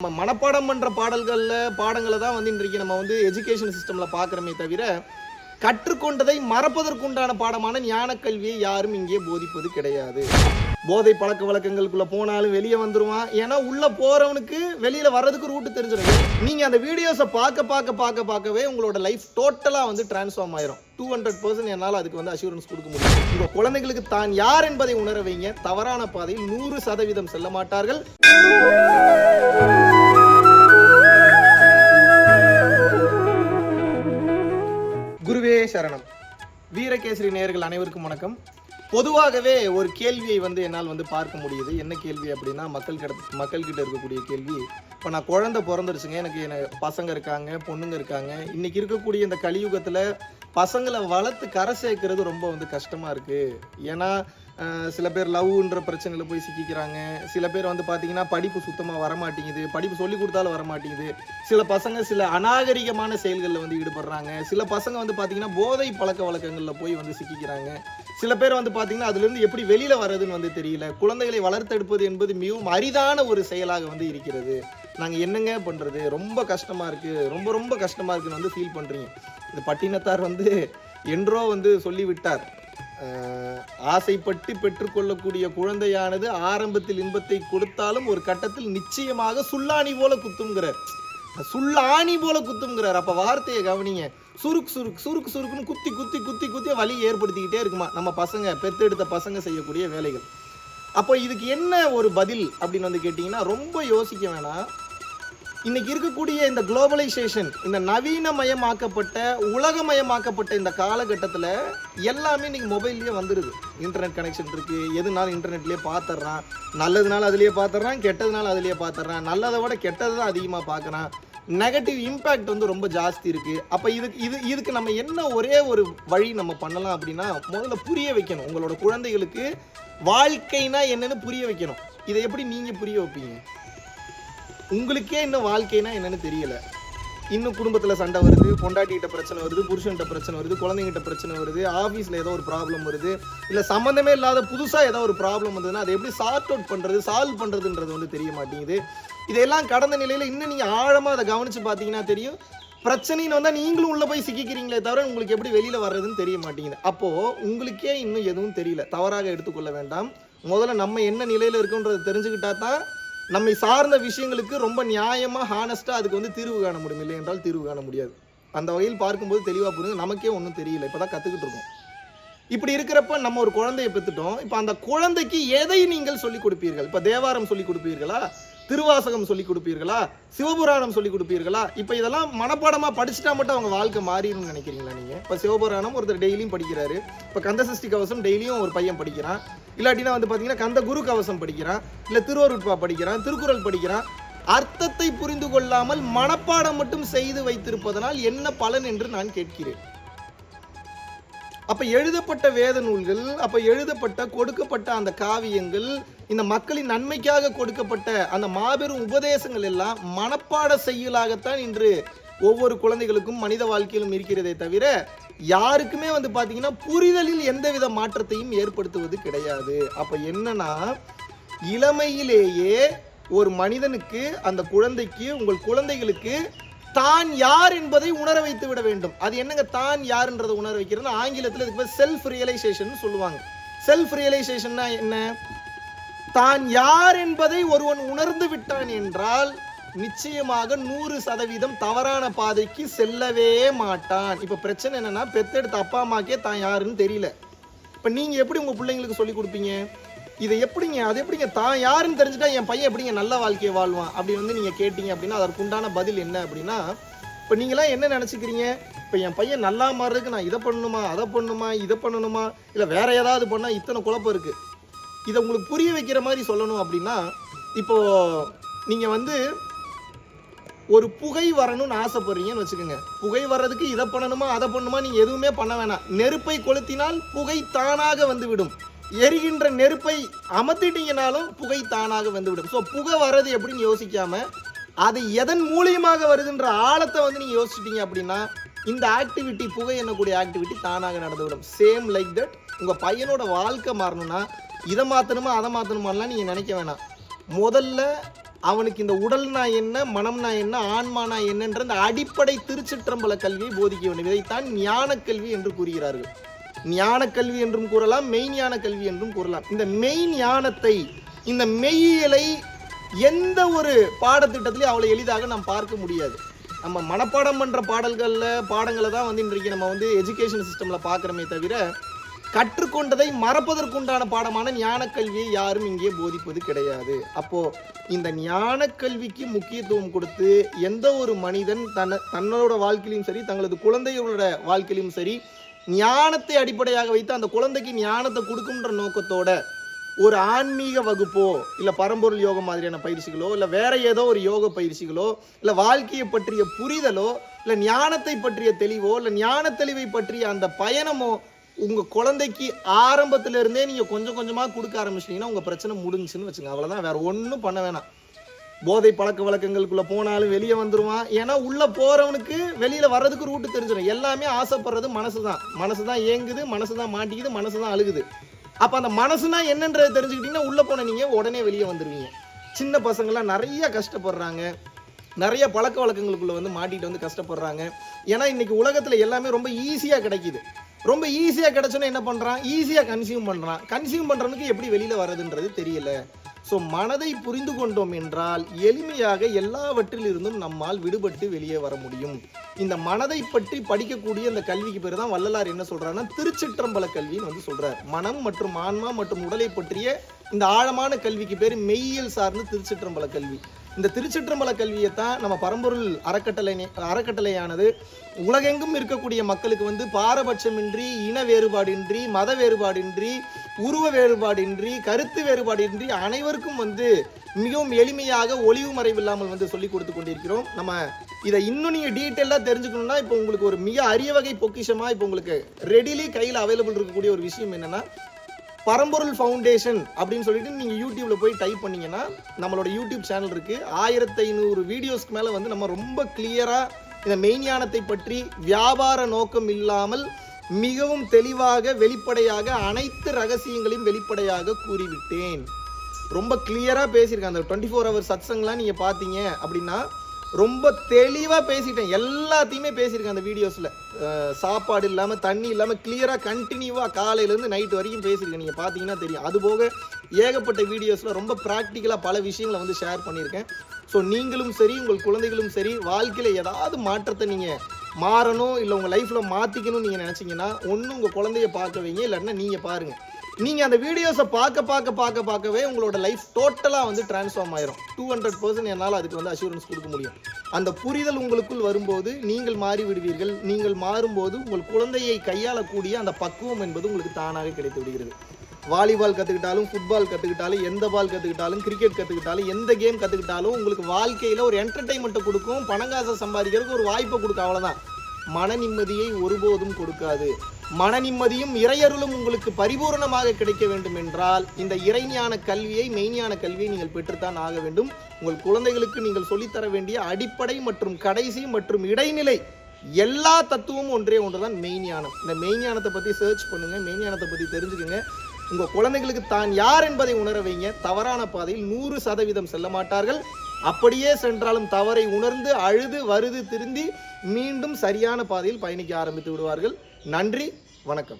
நம்ம மனப்பாடம் பண்ற பாடல்கள்ல பாடங்களை தான் வந்து இன்றைக்கு நம்ம வந்து எஜுகேஷன் சிஸ்டம்ல பார்க்குறோமே தவிர கற்றுக்கொண்டதை மறப்பதற்குண்டான பாடமான ஞான கல்வியை யாரும் இங்கே போதிப்பது கிடையாது. போதை பழக்க வழக்கங்களுக்குள்ள போனாலும் வெளியே வந்துருவான். ஏன்னா உள்ள போறவனுக்கு வெளியில வர்றதுக்கு ரூட் தெரிஞ்சிடும் நீங்க அந்த வீடியோஸை பார்க்க பார்க்க பார்க்க பார்க்கவே உங்களோட லைஃப் டோட்டலா வந்து டிரான்ஸ்ஃபார்ம் ஆயிரும். டூ ஹண்ட்ரட் பர்சன்ட் என்னால் அதுக்கு வந்து அஷூரன்ஸ் கொடுக்க முடியும். உங்க குழந்தைகளுக்கு தான் யார் என்பதை உணர வைங்க. தவறான பாதையில் நூறு சதவீதம் செல்ல மாட்டார்கள். குருவே சரணம். வீரகேசரி நேயர்கள் அனைவருக்கும் வணக்கம். பொதுவாகவே ஒரு கேள்வியை வந்து என்னால் வந்து பார்க்க முடியுது. என்ன கேள்வி அப்படின்னா மக்கள் கிட்ட மக்கள்கிட்ட இருக்கக்கூடிய கேள்வி. இப்போ நான் குழந்தை பிறந்துருச்சுங்க. எனக்கு எனக்கு பசங்க இருக்காங்க பொண்ணுங்க இருக்காங்க. இன்னைக்கு இருக்கக்கூடிய இந்த கலியுகத்தில் பசங்களை வளர்த்து கரை சேர்க்கறது ரொம்ப வந்து கஷ்டமாக இருக்குது ஏன்னா சில பேர் லவ்ன்ற பிரச்சனையில் போய் சிக்கிக்கிறாங்க. சில பேர் வந்து பார்த்தீங்கன்னா படிப்பு சுத்தமாக வரமாட்டேங்குது. படிப்பு சொல்லி கொடுத்தாலும் வரமாட்டேங்குது. சில பசங்க சில அநாகரிகமான செயல்களில் வந்து ஈடுபடுறாங்க. சில பசங்க வந்து பார்த்தீங்கன்னா போதை பழக்க வழக்கங்களில் போய் வந்து சிக்கிக்கிறாங்க. சில பேர் வந்து பார்த்தீங்கன்னா அதுலேருந்து எப்படி வெளியில் வர்றதுன்னு வந்து தெரியல. குழந்தைகளை வளர்த்தெடுப்பது என்பது மிகவும் அரிதான ஒரு செயலாக வந்து இருக்கிறது. நாங்கள் என்னங்க பண்ணுறது ரொம்ப கஷ்டமாக இருக்குது ரொம்ப ரொம்ப கஷ்டமாக இருக்குன்னு வந்து ஃபீல் பண்ணுறீங்க இந்த பட்டினத்தார் வந்து என்றோ வந்து சொல்லிவிட்டார். ஆசைப்பட்டு பெற்றுக்கொள்ளக்கூடிய குழந்தையானது ஆரம்பத்தில் இன்பத்தை கொடுத்தாலும் ஒரு கட்டத்தில் நிச்சயமாக சுல்லாணி போல குத்துங்கிறார் சுல்லாணி போல குத்துங்கிறார் அப்ப வார்த்தையை கவனிங்க. சுருக்கு சுருக்கு சுருக்கு சுருக்குன்னு குத்தி குத்தி குத்தி குத்தி வலி ஏற்படுத்திக்கிட்டே இருக்குமா? நம்ம பசங்க பெத்தெடுத்த பசங்க செய்யக்கூடிய வேலைகள். அப்போ இதுக்கு என்ன ஒரு பதில் அப்படின்னு வந்து கேட்டிங்கன்னா ரொம்ப யோசிக்க வேணாம். இன்னைக்கு இருக்கக்கூடிய இந்த குளோபலைசேஷன் இந்த நவீனமயமாக்கப்பட்ட உலகமயமாக்கப்பட்ட இந்த காலகட்டத்தில் எல்லாமே இன்னைக்கு மொபைல்லேயே வந்துடுது இன்டர்நெட் கனெக்ஷன் இருக்குது எதுனாலும் இன்டர்நெட்லேயே பார்த்துட்றான் நல்லதுனால அதுலேயே பார்த்துட்றான் கெட்டதுனால அதுலேயே பார்த்துட்றான் நல்லதை விட கெட்டது தான் அதிகமாக பார்க்குறான் நெகட்டிவ் இம்பேக்ட் வந்து ரொம்ப ஜாஸ்தி இருக்குது அப்போ இதுக்கு இது இதுக்கு நம்ம என்ன ஒரே ஒரு வழி நம்ம பண்ணலாம் அப்படின்னா முதல்ல புரிய வைக்கணும். உங்களோட குழந்தைகளுக்கு வாழ்க்கைனா என்னன்னு புரிய வைக்கணும். இதை எப்படி நீங்கள் புரிய வைப்பீங்க? உங்களுக்கே இன்னும் வாழ்க்கைனா என்னன்னு தெரியல. இன்னும் குடும்பத்தில் சண்டை வருது பொண்டாட்டிகிட்ட பிரச்சனை வருது புருஷன்கிட்ட பிரச்சனை வருது குழந்தைங்கிட்ட பிரச்சனை வருது ஆஃபீஸில் ஏதோ ஒரு ப்ராப்ளம் வருது இல்லை சம்மந்தமே இல்லாத புதுசாக ஏதோ ஒரு ப்ராப்ளம் வந்ததுன்னா அதை எப்படி சார்ட் அவுட் பண்ணுறது சால்வ் பண்ணுறதுன்றது வந்து தெரிய மாட்டேங்குது. இதெல்லாம் கடந்த நிலையில் இன்னும் நீங்கள் ஆழமாக அதை கவனித்து பார்த்தீங்கன்னா தெரியும். பிரச்சனைன்னு வந்தால் நீங்களும் உள்ளே போய் சிக்கிக்கிறீங்களே தவிர உங்களுக்கு எப்படி வெளியில் வர்றதுன்னு தெரிய மாட்டேங்குது. அப்போது உங்களுக்கே இன்னும் எதுவும் தெரியல. தவறாக எடுத்துக்கொள்ள வேண்டாம். முதல்ல நம்ம என்ன நிலையில் இருக்கோன்றதை தெரிஞ்சுக்கிட்டா தான் நம்மை சார்ந்த விஷயங்களுக்கு ரொம்ப நியாயமாக ஹானஸ்ட்டாக அதுக்கு வந்து தீர்வு காண முடியும். இல்லை என்றால் தீர்வு காண முடியாது. அந்த வகையில் பார்க்கும்போது தெளிவாக புரியுது நமக்கே ஒன்றும் தெரியல. இப்போ தான் கற்றுக்கிட்டு இருக்கோம். இப்படி இருக்கிறப்ப நம்ம ஒரு குழந்தையை பெற்றுட்டோம். இப்போ அந்த குழந்தைக்கு எதை நீங்கள் சொல்லிக் கொடுப்பீர்கள்? இப்போ தேவாரம் சொல்லிக் கொடுப்பீர்களா? திருவாசகம் சொல்லிக் கொடுப்பீர்களா? சிவபுராணம் சொல்லிக் கொடுப்பீர்களா? இப்போ இதெல்லாம் மனப்பாடமாக படிச்சுட்டா மட்டும் அவங்க வாழ்க்கை மாறிடும்னு நினைக்கிறீங்களா நீங்கள் இப்போ சிவபுராணம் ஒருத்தர் டெய்லியும் படிக்கிறாரு. இப்போ கந்தசஷ்டி கவசம் டெய்லியும் ஒரு பையன் படிக்கிறான். இல்லாட்டினா வந்து பார்த்தீங்கன்னா கந்த குரு கவசம் படிக்கிறான். இல்லை திருவருட்பா படிக்கிறான் திருக்குறள் படிக்கிறான். அர்த்தத்தை புரிந்து கொள்ளாமல் மனப்பாடம் மட்டும் செய்து வைத்திருப்பதனால் என்ன பலன் என்று நான் கேட்கிறேன். அப்போ எழுதப்பட்ட வேத நூல்கள் அப்போ எழுதப்பட்ட கொடுக்கப்பட்ட அந்த காவியங்கள் இந்த மக்களின் நன்மைக்காக கொடுக்கப்பட்ட அந்த மாபெரும் உபதேசங்கள் எல்லாம் மனப்பாட செய்யலாகத்தான் இன்று ஒவ்வொரு குழந்தைகளுக்கும் மனித வாழ்க்கையிலும் இருக்கிறதே தவிர யாருக்குமே வந்து பார்த்தீங்கன்னா புரிதலில் எந்தவித மாற்றத்தையும் ஏற்படுத்துவது கிடையாது. அப்போ என்னன்னா இளமையிலேயே ஒரு மனிதனுக்கு அந்த குழந்தைக்கு உங்கள் குழந்தைகளுக்கு தான் யார் என்பதை உணர வைத்து விட வேண்டும். அது என்னங்க தான் யாருன்றதை உணர வைக்கிறது ஆங்கிலத்தில் இதுக்கு பேர் செல்ஃப் ரியலைசேஷன் சொல்லுவாங்க. செல்ஃப் ரியலைசேஷன்னா என்ன? தான் யார் என்பதை ஒருவன் உணர்ந்து விட்டான் என்றால் நிச்சயமாக நூறு சதவீதம் தவறான பாதைக்கு செல்லவே மாட்டான். இப்போ பிரச்சனை என்னன்னா பெத்தெடுத்த அப்பா அம்மாக்கே தான் யாருன்னு தெரியல. இப்போ நீங்கள் எப்படி உங்கள் பிள்ளைங்களுக்கு சொல்லி கொடுப்பீங்க? இதை எப்படிங்க அது எப்படிங்க? தான் யாருன்னு தெரிஞ்சுட்டா என் பையன் எப்படிங்க நல்ல வாழ்க்கையை வாழ்வான்? அப்படி வந்து நீங்கள் கேட்டீங்க அப்படின்னா அதற்குண்டான பதில் என்ன அப்படின்னா இப்போ நீங்களாம் என்ன நினச்சிக்கிறீங்க? இப்போ என் பையன் நல்லா மாறுறதுக்கு நான் இதை பண்ணணுமா அதை பண்ணணுமா இதை பண்ணணுமா இல்லை வேற ஏதாவது பண்ணால் இத்தனை குழப்பம் இருக்குது இதை உங்களுக்கு புரிய வைக்கிற மாதிரி சொல்லணும் அப்படின்னா இப்போது நீங்கள் வந்து ஒரு புகை வரணும்னு ஆசைப்படுறீங்கன்னு வச்சுக்கோங்க. புகை வர்றதுக்கு இதை பண்ணணுமா அதை பண்ணணுமா நீங்கள் எதுவுமே பண்ண வேணாம். நெருப்பை கொளுத்தினால் புகை தானாக வந்துவிடும் எரிகின்ற நெருப்பை அமர்த்திட்டீங்கனாலும் புகை தானாக வந்துவிடும். ஸோ புகை வர்றது எப்படின்னு யோசிக்காம அது எதன் மூலியமாக வருதுன்ற ஆழத்தை வந்து நீங்கள் யோசிச்சிட்டீங்க அப்படின்னா இந்த ஆக்டிவிட்டி புகை என்னக்கூடிய ஆக்டிவிட்டி தானாக நடந்துவிடும். சேம் லைக் தட் உங்கள் பையனோட வாழ்க்கை மாறணும்னா இதை மாற்றணுமா அதை மாற்றணுமாலாம் நீங்கள் நினைக்க வேணாம். முதல்ல அவனுக்கு இந்த உடல்னா என்ன மனம்னா என்ன ஆன்மானா என்னன்ற இந்த அடிப்படை திருச்சிற்றம்பல கல்வியை போதிக்க வேண்டும். இதைத்தான் ஞான கல்வி என்று கூறுகிறார்கள். ஞான கல்வி என்றும் கூறலாம் மெய்ஞான கல்வி என்றும் கூறலாம். இந்த மெய் ஞானத்தை இந்த மெய்யியலை எந்த ஒரு பாடத்திட்டத்திலையும் அவ்வளோ எளிதாக நாம் பார்க்க முடியாது. நம்ம மனப்பாடம் பண்ணுற பாடல்களில் பாடங்களை தான் வந்து இன்றைக்கு நம்ம வந்து எஜுகேஷன் சிஸ்டமில் பார்க்குறோமே தவிர கற்றுக்கொண்டதை மறப்பதற்குண்டான பாடமான ஞான கல்வியை யாரும் இங்கே போதிப்பது கிடையாது. அப்போ இந்த ஞான கல்விக்கு முக்கியத்துவம் கொடுத்து எந்த ஒரு மனிதன் தன்னை தன்னோட வாழ்க்கையிலும் சரி தங்களது குழந்தைகளோட வாழ்க்கையிலும் சரி ஞானத்தை அடிப்படையாக வைத்து அந்த குழந்தைக்கு ஞானத்தை கொடுக்குன்ற நோக்கத்தோட ஒரு ஆன்மீக வகுப்போ இல்லை பரம்பொருள் யோகம் மாதிரியான பயிற்சிகளோ இல்லை வேற ஏதோ ஒரு யோக பயிற்சிகளோ இல்லை வாழ்க்கையை பற்றிய புரிதலோ இல்லை ஞானத்தை பற்றிய தெளிவோ இல்லை ஞான தெளிவை பற்றிய அந்த பயணமோ உங்கள் குழந்தைக்கு ஆரம்பத்திலிருந்தே இருந்தே கொஞ்சம் கொஞ்சமாக கொடுக்க ஆரம்பிச்சிட்டீங்கன்னா உங்கள் பிரச்சனை முடிஞ்சுன்னு வச்சுங்க அவ்வளோதான் வேறு ஒன்றும் பண்ண வேணாம். போதை பழக்க வழக்கங்களுக்குள்ளே போனாலும் வெளியே வந்துருவான். ஏன்னா உள்ளே போகிறவனுக்கு வெளியில் வர்றதுக்கு ரூட்டு தெரிஞ்சிடும் எல்லாமே ஆசைப்படுறது மனசு தான் மனசு தான் ஏங்குது மனசு தான் மாட்டிக்குது மனசு தான் அழுகுது. அப்போ அந்த மனசுனா என்னன்றதை தெரிஞ்சுக்கிட்டீங்கன்னா உள்ளே போன நீங்க உடனே வெளியே வந்துடுவீங்க சின்ன பசங்களாம் நிறைய கஷ்டப்படுறாங்க. நிறைய பழக்க வழக்கங்களுக்குள்ளே வந்து மாட்டிகிட்டு வந்து கஷ்டப்படுறாங்க. ஏன்னா இன்னைக்கு உலகத்தில் எல்லாமே ரொம்ப ஈஸியாக கிடைக்கிது. ரொம்ப ஈஸியாக கிடைச்சோன்னா என்ன பண்ணுறான் ஈஸியாக கன்சியூம் பண்ணுறான் கன்சியூம் பண்ணுறவனுக்கு எப்படி வெளியில் வர்றதுன்றது தெரியல. ஸோ மனதை புரிந்து கொண்டோம் என்றால் எளிமையாக எல்லாவற்றிலிருந்தும் நம்மால் விடுபட்டு வெளியே வர முடியும். இந்த மனதை பற்றி படிக்கக்கூடிய இந்த கல்விக்கு பேர் தான் வள்ளலார் என்ன சொல்றாருன்னா திருச்சிற்றம்பல கல்வின்னு வந்து சொல்றார். மனம் மற்றும் ஆன்மா மற்றும் உடலை பற்றிய இந்த ஆழமான கல்விக்கு பேர் மெய்யியல் சார்ந்த திருச்சிற்றம்பல கல்வி. இந்த திருச்சிற்றம்பல கல்வியை தான் நம்ம பரம்பொருள் அறக்கட்டளை அறக்கட்டளையானது. உலகெங்கும் இருக்கக்கூடிய மக்களுக்கு வந்து பாரபட்சமின்றி இன வேறுபாடின்றி மத வேறுபாடின்றி உருவ வேறுபாடின்றி கருத்து வேறுபாடின்றி அனைவருக்கும் வந்து மிகவும் எளிமையாக ஒளிவு மறைவில்லாமல் வந்து சொல்லி கொடுத்து கொண்டிருக்கிறோம். நம்ம இதை இன்னும் நீங்கள் டீட்டெயிலாக தெரிஞ்சுக்கணும்னா இப்போ உங்களுக்கு ஒரு மிக அரிய வகை பொக்கிஷமாக இப்போ உங்களுக்கு ரெடிலி கையில் அவைலபிள் இருக்கக்கூடிய ஒரு விஷயம் என்னென்னா பரம்பொருள் ஃபவுண்டேஷன் அப்படின்னு சொல்லிட்டு நீங்கள் யூடியூப்ல போய் டைப் பண்ணீங்கன்னா நம்மளோட யூடியூப் சேனல் இருக்கு. ஆயிரத்தி ஐநூறு வீடியோஸ்க்கு மேலே வந்து நம்ம ரொம்ப கிளியராக இந்த மெய்ஞானத்தை பற்றி வியாபார நோக்கம் இல்லாமல் மிகவும் தெளிவாக வெளிப்படையாக அனைத்து ரகசியங்களையும் வெளிப்படையாக கூறிவிட்டேன். ரொம்ப கிளியராக பேசியிருக்கேன். அந்த டுவெண்ட்டி ஃபோர் ஹவர் சத்சங்லாம் நீங்கள் பார்த்தீங்க அப்படின்னா ரொம்ப தெளிவாக பேசிட்டேன். எல்லாத்தையுமே பேசியிருக்கேன் அந்த வீடியோஸில் சாப்பாடு இல்லாமல் தண்ணி இல்லாமல் கிளியராக கண்டினியூவாக காலையிலேருந்து நைட் வரைக்கும் பேசியிருக்கேன். நீங்கள் பார்த்தீங்கன்னா தெரியும். அதுபோக ஏகப்பட்ட வீடியோஸில் ரொம்ப ப்ராக்டிக்கலாக பல விஷயங்களை வந்து ஷேர் பண்ணியிருக்கேன். ஸோ நீங்களும் சரி உங்கள் குழந்தைகளும் சரி வாழ்க்கையில் ஏதாவது மாற்றத்தை நீங்கள் மாறணும் இல்லை உங்கள் லைஃப்பில் மாற்றிக்கணும்னு நீங்கள் நினச்சிங்கன்னா ஒன்று உங்கள் குழந்தைய பார்க்க வைங்க இல்லைன்னா நீங்கள் பாருங்கள் நீங்கள் அந்த வீடியோஸை பார்க்க பார்க்க பார்க்க பார்க்கவே உங்களோட லைஃப் டோட்டலாக வந்து டிரான்ஸ்ஃபார்ம் ஆயிரும். டூ ஹண்ட்ரட் பர்சன்ட் என்னால் அதுக்கு வந்து அஷூரன்ஸ் கொடுக்க முடியும். அந்த புரிதல் உங்களுக்குள் வரும்போது நீங்கள் மாறி விடுவீர்கள். நீங்கள் மாறும்போது உங்கள் குழந்தையை கையாளக்கூடிய அந்த பக்குவம் என்பது உங்களுக்கு தானாக கிடைத்து விடுகிறது. வாலிபால் கற்றுக்கிட்டாலும் ஃபுட்பால் கற்றுக்கிட்டாலும் எந்த பால் கற்றுக்கிட்டாலும் கிரிக்கெட் கற்றுக்கிட்டாலும் எந்த கேம் கற்றுக்கிட்டாலும் உங்களுக்கு வாழ்க்கையில் ஒரு என்டர்டைன்மெண்ட்டை கொடுக்கும். பணங்காசை சம்பாதிக்கிறதுக்கு ஒரு வாய்ப்பை கொடுக்கும். அவ்வளோதான் மன நிம்மதியை ஒருபோதும் கொடுக்காது. மன நிம்மதியும் இறையருளும் உங்களுக்கு பரிபூரணமாக கிடைக்க வேண்டும் என்றால் இந்த இறைஞான கல்வியை மெய்ஞான கல்வியை நீங்கள் பெற்றுத்தான் ஆக வேண்டும். உங்கள் குழந்தைகளுக்கு நீங்கள் சொல்லித்தர வேண்டிய அடிப்படை மற்றும் கடைசி மற்றும் இடைநிலை எல்லா தத்துவமும் ஒன்றே ஒன்றுதான் மெய்ஞானம். இந்த மெய்ஞானத்தை பற்றி சர்ச் பண்ணுங்க மெய்ஞானத்தை பற்றி தெரிஞ்சுக்கோங்க. உங்கள் குழந்தைகளுக்கு தான் யார் என்பதை உணர வைங்க. தவறான பாதையில் நூறு சதவீதம் செல்ல மாட்டார்கள். அப்படியே சென்றாலும் தவறை உணர்ந்து அழுது வருது திருந்தி மீண்டும் சரியான பாதையில் பயணிக்க ஆரம்பித்து விடுவார்கள். நன்றி வணக்கம்.